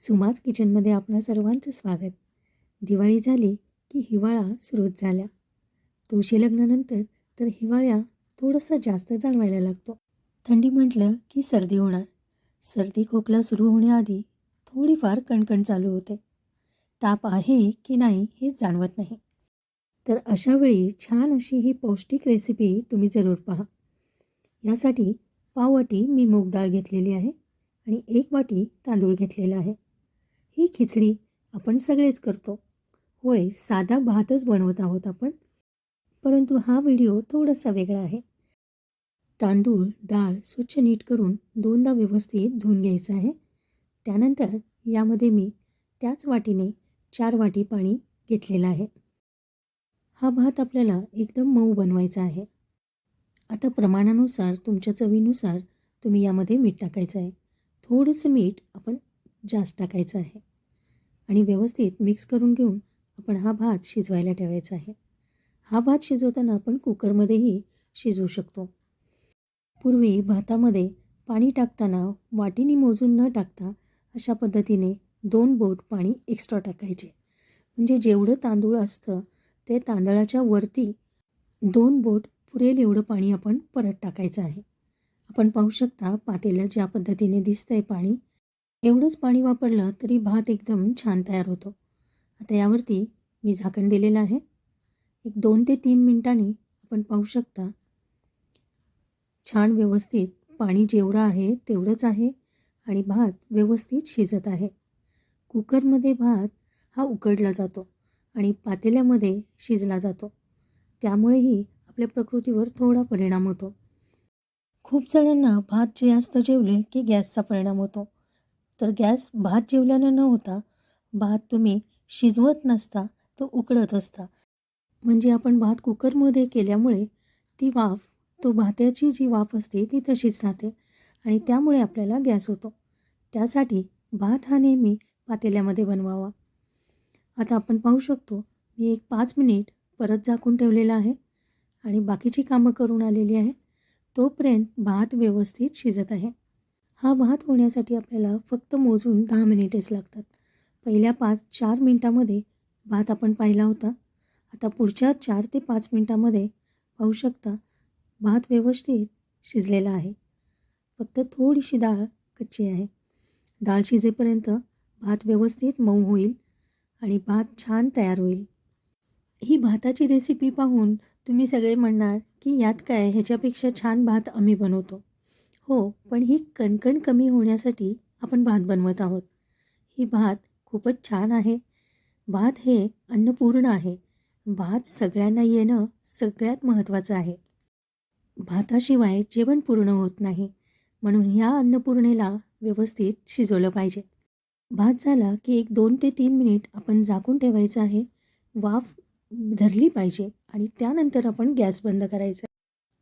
सुमाज किचनमध्ये आपलं सर्वांचं स्वागत. दिवाळी झाली की हिवाळा सुरूच झाल्या तुळशी लग्नानंतर तर हिवाळ्या थोडंसं जास्त जाणवायला लागतो. थंडी म्हटलं की सर्दी होणार. सर्दी खोकला सुरू होण्याआधी थोडीफार कणकण चालू होते. ताप आहे की नाही हे जाणवत नाही. तर अशावेळी छान अशी ही पौष्टिक रेसिपी तुम्ही जरूर पहा. यासाठी पाव वाटी मी मूग डाळ घेतलेली आहे आणि एक वाटी तांदूळ घेतलेला आहे. ही खिचडी आपण सगळेच करतो. होय साधा भातच बनवत आहोत आपण. परंतु हा व्हिडिओ थोडासा वेगळा आहे. तांदूळ डाळ स्वच्छ नीट करून दोनदा व्यवस्थित धुवून घ्यायचं आहे. त्यानंतर यामध्ये मी त्याच वाटीने चार वाटी पाणी घेतलेलं आहे. हा भात आपल्याला एकदम मऊ बनवायचा आहे. आता प्रमाणानुसार तुमच्या चवीनुसार तुम्ही यामध्ये मीठ टाकायचं आहे. थोडंसं मीठ आपण जास्त टाकायचं आहे. आणि व्यवस्थित मिक्स करून घेऊन आपण हा भात शिजवायला ठेवायचा आहे. हा भात शिजवताना आपण कुकरमध्येही शिजवू शकतो. पूर्वी भातामध्ये पाणी टाकताना वाटीने मोजून न टाकता अशा पद्धतीने दोन बोट पाणी एक्स्ट्रा टाकायचे. म्हणजे जेवढं तांदूळ असतं ते तांदळाच्या वरती दोन बोट पुरेल एवढं पाणी आपण परत टाकायचं आहे. आपण पाहू शकता पातेलं ज्या पद्धतीने दिसतं आहे पाणी एवढंच पाणी वापरलं तरी भात एकदम छान तयार होतो. आता यावरती मी झाकण दिलेलं आहे. एक दोन ते तीन मिनटांनी आपण पाहू शकता. छान व्यवस्थित पाणी जेवढं आहे तेवढंच आहे आणि भात व्यवस्थित शिजत आहे. कुकरमध्ये भात हा उकडला जातो आणि पातेल्यामध्ये शिजला जातो. त्यामुळेही आपल्या प्रकृतीवर थोडा परिणाम होतो. खूप जणांना भात जास्त जेवले की गॅसचा परिणाम होतो. तर गॅस भात जेवल्यानं न होता भात तुम्ही शिजवत नसता तो उकडत असता. म्हणजे आपण भात कुकरमध्ये केल्यामुळे ती वाफ तो भाताची जी वाफ असते ती तशीच राहते आणि त्यामुळे आपल्याला गॅस होतो. त्यासाठी भात हा नेहमी पातेल्यामध्ये बनवावा. आता आपण पाहू शकतो मी एक पाच मिनिट परत झाकून ठेवलेला आहे आणि बाकीची कामं करून आलेली आहे. तोपर्यंत भात व्यवस्थित शिजत आहे. हा भात होण्यासाठी आपल्याला फक्त मोजून दहा मिनिटेच लागतात. पहिल्या पाच चार मिनटामध्ये भात आपण पाहिला होता. आता पुढच्या चार ते पाच मिनटामध्ये पाहू शकता भात व्यवस्थित शिजलेला आहे. फक्त थोडीशी डाळ कच्ची आहे. डाळ शिजेपर्यंत भात व्यवस्थित मऊ होईल आणि भात छान तयार होईल. ही भाताची रेसिपी पाहून तुम्ही सगळे म्हणणार की यात काय ह्याच्यापेक्षा छान भात आम्ही बनवतो. हो पण ही कणकण कमी होण्यासाठी आपण भात बनवत आहोत. ही भात खूपच छान आहे. भात हे अन्नपूर्ण आहे. भात सगळ्यांना येणं सगळ्यात महत्त्वाचं आहे. भाताशिवाय जेवण पूर्ण होत नाही. म्हणून ह्या अन्नपूर्णेला व्यवस्थित शिजवलं पाहिजे. भात झाला की एक दोन ते तीन मिनिट आपण झाकून ठेवायचं आहे. वाफ धरली पाहिजे आणि त्यानंतर आपण गॅस बंद करायचा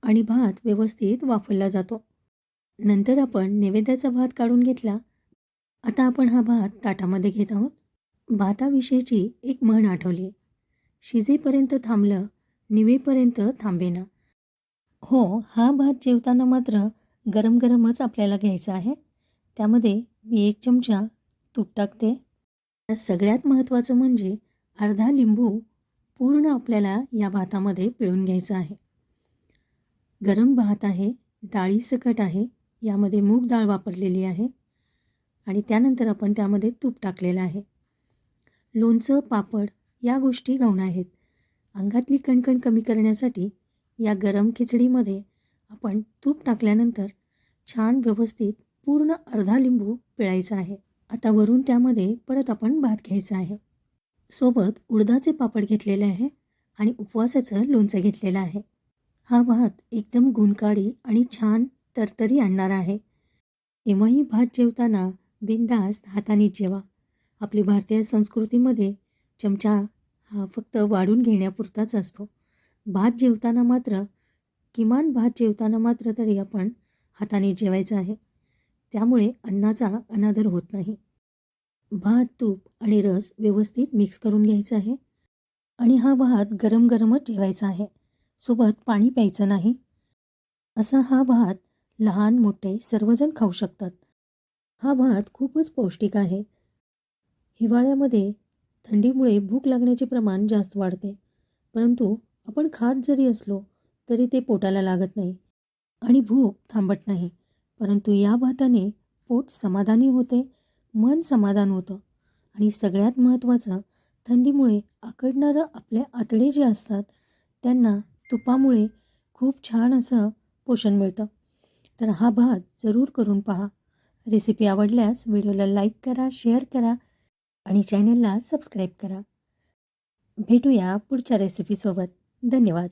आणि भात व्यवस्थित वाफरला जातो. नंतर आपण नैवेद्याचा भात काढून घेतला. आता आपण हा भात ताटामध्ये घेत आहोत. भाताविषयीची एक म्हण आठवली. शिजेपर्यंत थांबलं निवेपर्यंत थांबेना. हो हा भात जेवताना मात्र गरम गरमच आपल्याला घ्यायचा आहे. त्यामध्ये मी एक चमचा तूप टाकते. सगळ्यात महत्त्वाचं म्हणजे अर्धा लिंबू पूर्ण आपल्याला या भातामध्ये पिळून घ्यायचं आहे. गरम भात आहे डाळी सकट आहे यामध्ये मूग डाळ वापरलेली आहे आणि त्यानंतर आपण त्यामध्ये तूप टाकलेलं आहे. लोणचं पापड या गोष्टी गौण आहेत. अंगातली कणकण कमी करण्यासाठी या गरम खिचडीमध्ये आपण तूप टाकल्यानंतर छान व्यवस्थित पूर्ण अर्धा लिंबू पिळायचा आहे. आता वरून त्यामध्ये परत आपण भात घ्यायचा आहे. सोबत उडदाचे पापड घेतलेले आहे आणि उपवासाचं लोणचं घेतलेलं आहे. हा भात एकदम गुणकारी आणि छान तरतरी आणणार आहे. केव्हाही भात जेवताना बिनधास्त हाताने जेवा. आपली भारतीय संस्कृतीमध्ये चमचा हा फक्त वाढून घेण्यापुरताच असतो. भात जेवताना मात्र किमान भात जेवताना मात्र तरी आपण हाताने जेवायचं आहे. त्यामुळे अन्नाचा अनादर होत नाही. भात तूप आणि रस व्यवस्थित मिक्स करून घ्यायचं आहे आणि हा भात गरम गरमच जेवायचा आहे. सोबत पाणी प्यायचं नाही. असा हा भात लहान मोठे सर्वजण खाऊ शकतात. हा भात खूपच पौष्टिक आहे. हिवाळ्यामध्ये थंडीमुळे भूक लागण्याचे प्रमाण जास्त वाढते. परंतु आपण खात जरी असलो तरी ते पोटाला लागत नाही आणि भूक थांबत नाही. परंतु या भाताने पोट समाधानी होते मन समाधान होतं आणि सगळ्यात महत्त्वाचं थंडीमुळे आकडणारं आपले आतडे जे असतात त्यांना तुपामुळे खूप छान असं पोषण मिळतं. तर हा भात जरूर करून पहा. रेसिपी आवडल्यास व्हिडिओला लाईक करा शेअर करा आणि चॅनलला सबस्क्राईब करा. भेटूया पुढच्या रेसिपीसोबत धन्यवाद.